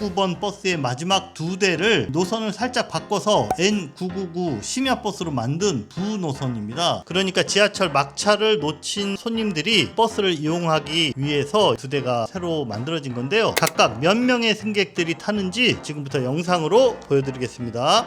N999번 버스의 마지막 두 대를 노선을 살짝 바꿔서 N999 심야 버스로 만든 부 노선입니다. 그러니까 지하철 막차를 놓친 손님들이 버스를 이용하기 위해서 두 대가 새로 만들어진 건데요. 각각 몇 명의 승객들이 타는지 지금부터 영상으로 보여드리겠습니다.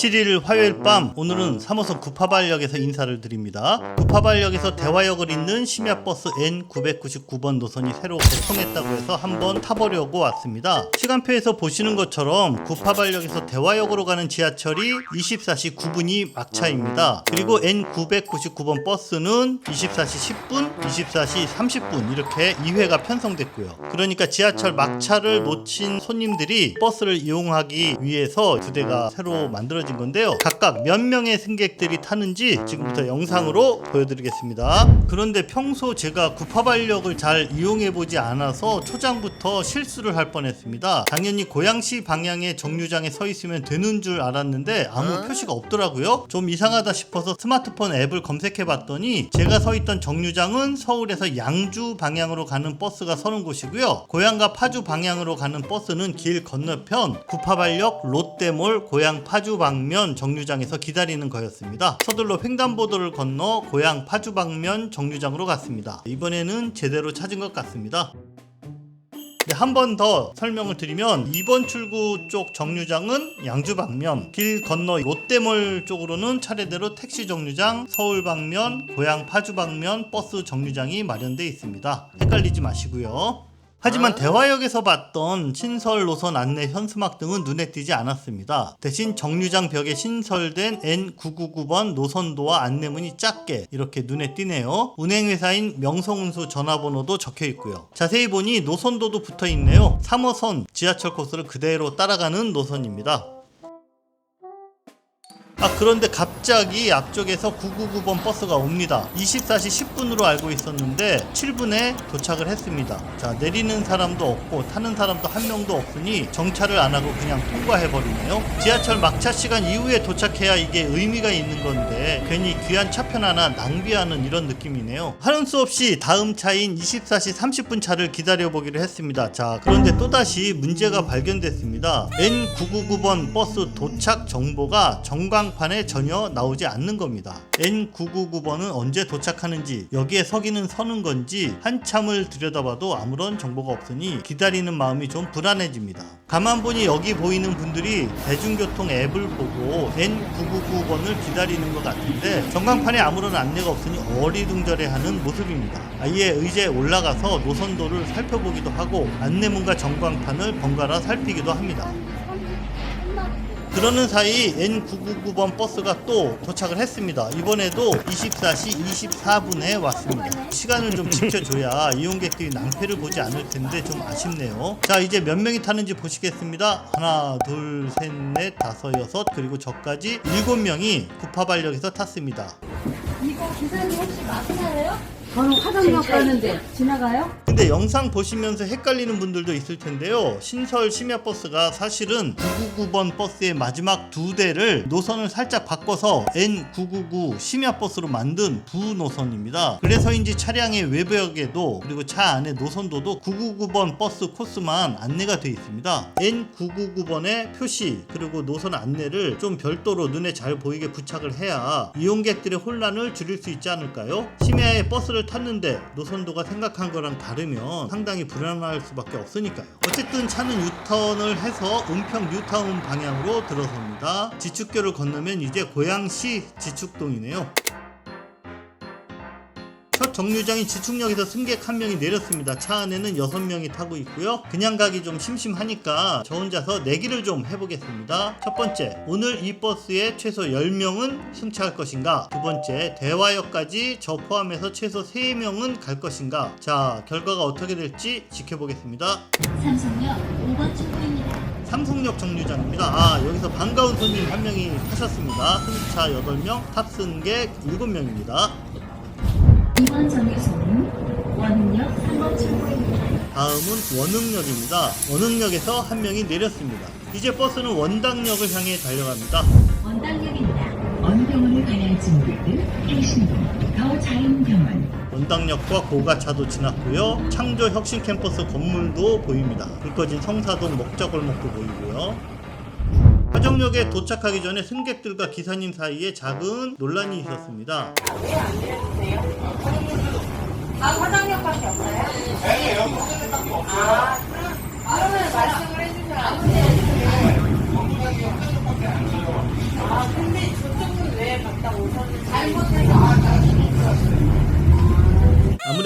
17일 화요일 밤 오늘은 3호선 구파발역에서 인사를 드립니다. 구파발역에서 대화역을 잇는 심야버스 N999번 노선이 새로 개통했다고 해서 한번 타보려고 왔습니다. 시간표에서 보시는 것처럼 구파발역에서 대화역으로 가는 지하철이 24시 9분이 막차입니다. 그리고 N999번 버스는 24시 10분, 24시 30분 이렇게 2회가 편성됐고요. 그러니까 지하철 막차를 놓친 손님들이 버스를 이용하기 위해서 두 대가 새로 만들어진 건데요. 각각 몇 명의 승객들이 타는지 지금부터 영상으로 보여드리겠습니다. 그런데 평소 제가 구파발역을 잘 이용해 보지 않아서 초장부터 실수를 할 뻔했습니다. 당연히 고양시 방향의 정류장에 서 있으면 되는 줄 알았는데 아무 표시가 없더라고요. 좀 이상하다 싶어서 스마트폰 앱을 검색해 봤더니 제가 서 있던 정류장은 서울에서 양주 방향으로 가는 버스가 서는 곳이고요. 고양과 파주 방향으로 가는 버스는 길 건너편 구파발역 롯데몰 고양 파주 방면 정류장에서 기다리는 거였습니다. 서둘러 횡단보도를 건너 고양 파주 방면 정류장으로 갔습니다. 이번에는 제대로 찾은 것 같습니다. 한번더 설명을 드리면 2번 출구 쪽 정류장은 양주 방면, 길 건너 롯데몰 쪽으로는 차례대로 택시 정류장, 서울 방면, 고양 파주 방면 버스 정류장이 마련되어 있습니다. 헷갈리지 마시고요. 하지만 대화역에서 봤던 신설 노선 안내 현수막 등은 눈에 띄지 않았습니다. 대신 정류장 벽에 신설된 N999번 노선도와 안내문이 작게 이렇게 눈에 띄네요. 운행회사인 명성운수 전화번호도 적혀 있고요. 자세히 보니 노선도도 붙어 있네요. 3호선 지하철 코스를 그대로 따라가는 노선입니다. 아 그런데 갑자기 앞쪽에서 999번 버스가 옵니다. 24시 10분으로 알고 있었는데 7분에 도착을 했습니다. 자 내리는 사람도 없고 타는 사람도 한 명도 없으니 정차를 안 하고 그냥 통과해 버리네요. 지하철 막차 시간 이후에 도착해야 이게 의미가 있는 건데 괜히 귀한 차편 하나 낭비하는 이런 느낌이네요. 하는 수 없이 다음 차인 24시 30분 차를 기다려 보기로 했습니다. 자 그런데 또다시 문제가 발견됐습니다. N999번 버스 도착 정보가 정광 판에 전혀 나오지 않는 겁니다. N999번은 언제 도착하는지 여기에 서기는 서는 건지 한참을 들여다봐도 아무런 정보가 없으니 기다리는 마음이 좀 불안해집니다. 가만 보니 여기 보이는 분들이 대중교통 앱을 보고 N999번을 기다리는 것 같은데 전광판에 아무런 안내가 없으니 어리둥절해하는 모습입니다. 아예 의자에 올라가서 노선도를 살펴보기도 하고 안내문과 전광판을 번갈아 살피기도 합니다. 그러는 사이 N999번 버스가 또 도착을 했습니다. 이번에도 24시 24분에 왔습니다. 시간을 좀 지켜줘야 이용객들이 낭패를 보지 않을 텐데 좀 아쉽네요. 자, 이제 몇 명이 타는지 보시겠습니다. 하나, 둘, 셋, 넷, 다섯, 여섯, 그리고 저까지 일곱 명이 구파발역에서 탔습니다. 이거 기사님 혹시 마피아예요? 저는 화정역 가는데 지나가요? 근데 영상 보시면서 헷갈리는 분들도 있을 텐데요. 신설 심야버스가 사실은 999번 버스의 마지막 두 대를 노선을 살짝 바꿔서 N999 심야버스로 만든 부 노선입니다. 그래서인지 차량의 외벽에도 그리고 차 안에 노선도도 999번 버스 코스만 안내가 되어 있습니다. N999번의 표시 그리고 노선 안내를 좀 별도로 눈에 잘 보이게 부착을 해야 이용객들의 혼란을 줄일 수 있지 않을까요? 심야에 버스를 탔는데 노선도가 생각한 거랑 다르면 상당히 불안할 수밖에 없으니까요. 어쨌든 차는 유턴을 해서 은평 뉴타운 방향으로 들어섭니다. 지축교를 건너면 이제 고양시 지축동이네요. 첫 정류장인 지축역에서 승객 한 명이 내렸습니다. 차 안에는 여섯 명이 타고 있고요. 그냥 가기 좀 심심하니까 저 혼자서 내기를 좀 해보겠습니다. 첫 번째, 오늘 이 버스에 최소 10명은 승차할 것인가? 두 번째, 대화역까지 저 포함해서 최소 3명은 갈 것인가? 자, 결과가 어떻게 될지 지켜보겠습니다. 삼성역 5번 출구입니다. 삼성역 정류장입니다. 아, 여기서 반가운 손님 한 명이 타셨습니다. 승차 8명, 탑승객 7명입니다. 이번 정류소는 원흥역 3번 출구입니다. 다음은 원흥역입니다. 원흥역에서 한 명이 내렸습니다. 이제 버스는 원당역을 향해 달려갑니다. 원당역입니다. 원병원을 가야 할 증국들 행신동 더자인병원 원당역과 고가차도 지났고요. 창조 혁신 캠퍼스 건물도 보입니다. 불 꺼진 성사동 먹자골목도 보이고요. 화정역에 도착하기 전에 승객들과 기사님 사이에 작은 논란이 있었습니다. 아, 화장역밖에 없어요? 네, 여기 아, 그럼, 그러면 말씀을 해주세요. 아, 근데 저쪽은 왜 갔다 오셨는지. 잘못해서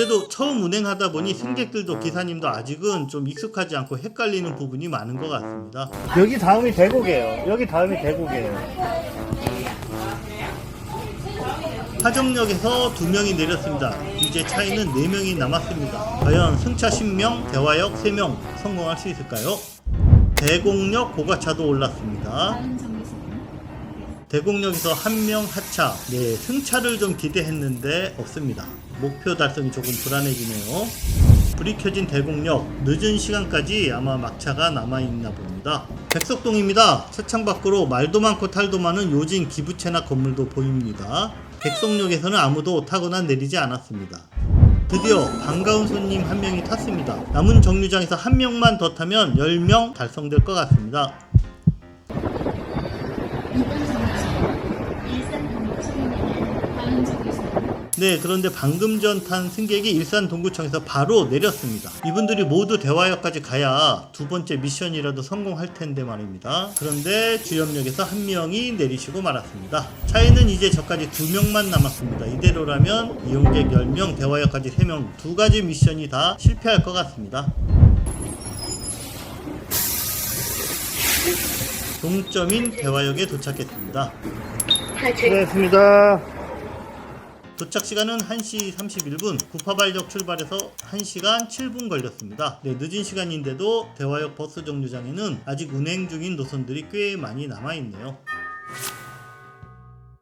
아무래도 처음 운행하다 보니 승객들도 기사님도 아직은 좀 익숙하지 않고 헷갈리는 부분이 많은 것 같습니다. 여기 다음이 대곡이에요. 여기 다음이 대곡이에요. 화정역에서 두 명이 내렸습니다. 이제 차이는 네 명이 남았습니다. 과연 승차 10명, 대화역 3명 성공할 수 있을까요? 대곡역 고가차도 올랐습니다. 대곡역에서 한 명 하차. 네, 승차를 좀 기대했는데 없습니다. 목표 달성이 조금 불안해지네요. 불이 켜진 대곡역 늦은 시간까지 아마 막차가 남아있나 봅니다. 백석동입니다. 차창 밖으로 말도 많고 탈도 많은 요진 기부채나 건물도 보입니다. 백석역에서는 아무도 타거나 내리지 않았습니다. 드디어 반가운 손님 한 명이 탔습니다. 남은 정류장에서 한 명만 더 타면 10명 달성될 것 같습니다. 이번 정거장 일산 동부청입니다. 다음 정류소는 네, 그런데 방금 전 탄 승객이 일산 동구청에서 바로 내렸습니다. 이분들이 모두 대화역까지 가야 두 번째 미션이라도 성공할 텐데 말입니다. 그런데 주염역에서 한 명이 내리시고 말았습니다. 차이는 이제 저까지 두 명만 남았습니다. 이대로라면 이용객 10명, 대화역까지 3명, 두 가지 미션이 다 실패할 것 같습니다. 동점인 대화역에 도착했습니다. 수고했습니다. 도착 시간은 1시 31분, 구파발역 출발해서 1시간 7분 걸렸습니다. 네, 늦은 시간인데도 대화역 버스 정류장에는 아직 운행 중인 노선들이 꽤 많이 남아있네요.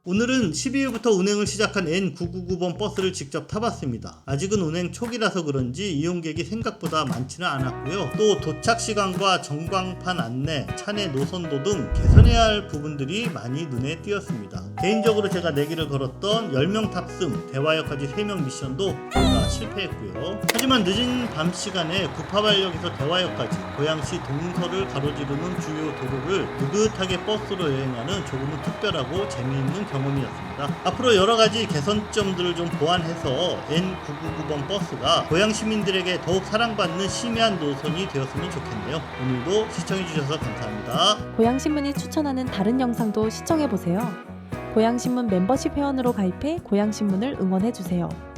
오늘은 12일부터 운행을 시작한 N999번 버스를 직접 타봤습니다. 아직은 운행 초기라서 그런지 이용객이 생각보다 많지는 않았고요. 또 도착 시간과 전광판 안내, 차내 노선도 등 개선해야 할 부분들이 많이 눈에 띄었습니다. 개인적으로 제가 내기를 걸었던 10명 탑승, 대화역까지 3명 미션도 둘다 실패했고요. 하지만 늦은 밤 시간에 구파발역에서 대화역까지 고양시 동서를 가로지르는 주요 도로를 느긋하게 버스로 여행하는 조금은 특별하고 재미있는 경험이었습니다. 앞으로 여러 가지 개선점들을 좀 보완해서 N999번 버스가 고양 시민들에게 더욱 사랑받는 심야한 노선이 되었으면 좋겠네요. 오늘도 시청해주셔서 감사합니다. 고양신문이 추천하는 다른 영상도 시청해보세요. 고양신문 멤버십 회원으로 가입해 고양신문을 응원해주세요.